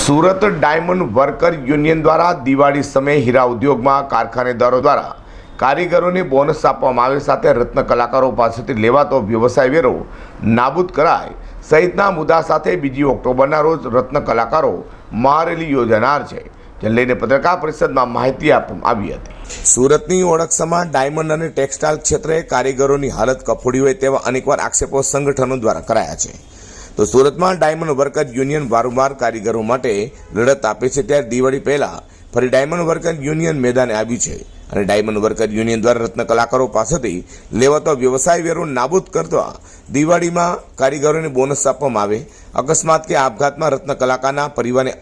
Surat diamond worker union દ્વારા દિવાળી સમયે હીરા ઉદ્યોગમાં કારખાનેદારો દ્વારા કારીગરોને બોનસ આપવામાં આવે સાથે રત્ન કલાકારો પાસેથી લેવાતો વ્યવસાય વેરો નાબૂદ કરાય સહિતના મુદ્દા સાથે બીજી ઓક્ટોબરના રોજ રત્ન કલાકારો મહારેલી યોજાનાર છે, જેને લઈને પત્રકાર પરિષદમાં માહિતી આપવામાં આવી હતી. સુરતની ઓળખ સમાન ડાયમંડ અને ટેક્સટાઇલ ક્ષેત્રે કારીગરોની હાલત કફોડી હોય તેવા અનેકવાર આક્ષેપો સંગઠનો દ્વારા કરાયા છે. તો સુરતમાં ડાયમંડ વર્કર યુનિયન વારંવાર કારીગરો માટે લડત આપે છે ત્યારે દિવાળી પહેલા ફરી ડાયમંડ વર્કર યુનિયન મેદાને આવ્યું છે. અને ડાયમંડ વર્કર યુનિયન દ્વારા રત્ન કલાકારો પાસેથી લેવાતો વ્યવસાય વેરો નાબૂદ કરતા દિવાળીમાં કારીગરોને બોનસ આપવામાં આવે. અકસ્માત કે આપઘાતમાં રત્ન કલાકારના પરિવારને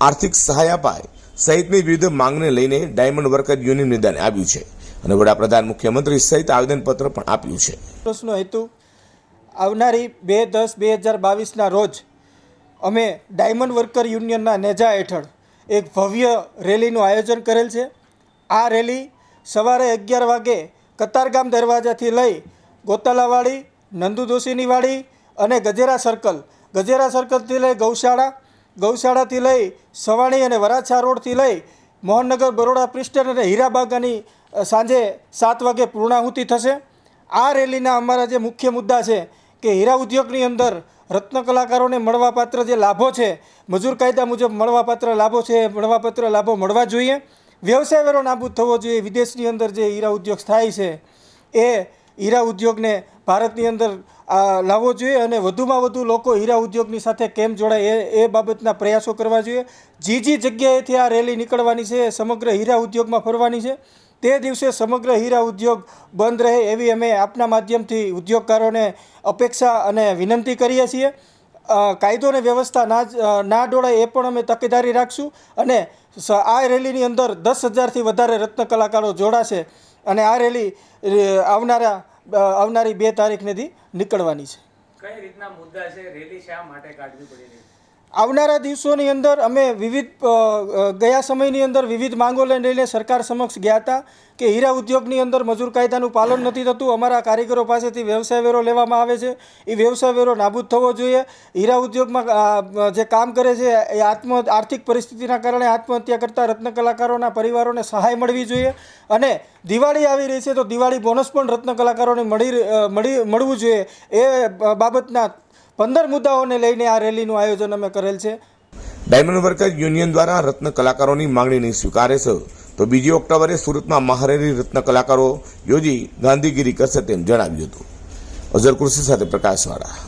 આર્થિક સહાય અપાય સહિતની વિવિધ માંગને લઈને ડાયમંડ વર્કર યુનિયન મેદાને આવ્યું છે. અને વડાપ્રધાન મુખ્યમંત્રી સહિત આવેદનપત્ર પણ આપ્યું છે. પ્રશ્ન હેતુ આવનારી બે દસ બે હજાર બાવીસના રોજ અમે ડાયમંડ વર્કર યુનિયનના નેજા હેઠળ એક ભવ્ય રેલીનું આયોજન કરેલ છે. આ રેલી સવારે અગિયાર વાગે કતારગામ દરવાજાથી લઈ ગોતાલાવાડી, નંદુ દોશીની વાડી અને ગજેરા સર્કલ ગજેરા સર્કલથી લઈ ગૌશાળા, ગૌશાળાથી લઈ સવાણી અને વરાછા રોડથી લઈ મોહનનગર, બરોડા, પ્રિસ્ટન અને હીરાબાગાની સાંજે સાત વાગે પૂર્ણાહુતિ થશે. આ રેલીના અમારા જે મુખ્ય મુદ્દા છે કે હીરા ઉદ્યોગની અંદર રત્ન કલાકારોને મળવાપાત્ર જે લાભો છે, મજૂર કાયદા મુજબ મળવાપાત્ર લાભો છે, મળવાપાત્ર લાભો મળવા જોઈએ. વ્યવસાય વેરો નાબૂદ થવો જોઈએ. વિદેશની અંદર જે હીરા ઉદ્યોગ સ્થાયી છે, એ હીરા ઉદ્યોગને ભારતની અંદર લાવવો જોઈએ અને વધુમાં વધુ લોકો હીરા ઉદ્યોગની સાથે કેમ જોડાય એ એ બાબતના પ્રયાસો કરવા જોઈએ. જે જે જગ્યાએથી આ રેલી નીકળવાની છે સમગ્ર હીરા ઉદ્યોગમાં ફરવાની છે. તે દિવસે સમગ્ર હીરા ઉદ્યોગ બંધ રહે એવી અમે આપના માધ્યમથી ઉદ્યોગકારોને અપેક્ષા અને વિનંતી કરીએ છીએ. કાયદો અને વ્યવસ્થા ના ના ડોળાય એ પણ અમે તકેદારી રાખશું અને આ રેલીની અંદર દસ હજારથી વધારે રત્ન કલાકારો જોડાશે અને આ રેલી આવનારા આવનારી બે તારીખનેથી નીકળવાની છે. કઈ રીતના મુદ્દા છે? રેલી શા માટે કાઢવી પડી? રહી આવનારા દિવસોની અંદર અમે વિવિધ ગયા સમયની અંદર વિવિધ માંગો લઈને સરકાર સમક્ષ ગયા હતા કે હીરા ઉદ્યોગની અંદર મજૂર કાયદાનું પાલન નથી થતું. અમારા કારીગરો પાસેથી વ્યવસાય વેરો લેવામાં આવે છે. એ વ્યવસાય વેરો નાબૂદ થવો જોઈએ. હીરા ઉદ્યોગમાં જે કામ કરે છે એ આત્મ, આર્થિક પરિસ્થિતિના કારણે આત્મહત્યા કરતા રત્ન કલાકારોના પરિવારોને સહાય મળવી જોઈએ. અને દિવાળી આવી રહી છે તો દિવાળી બોનસ પણ રત્ન કલાકારોને મળી મળી, મળવું જોઈએ. એ બાબતના પંદર મુદ્દાઓને લઈને આ રેલીનું આયોજન અમે કરેલ છે. ડાયમંડ વર્કર યુનિયન દ્વારા રત્ન કલાકારોની માંગણીને સ્વીકારે છે. તો બીજી ઓક્ટોબરે સુરતમાં મહારેલી રત્ન કલાકારો યોજી ગાંધીગીરી કરશે તેમ જણાવ્યું હતું. અઝર કૃષિ સાથે પ્રકાશવાળા.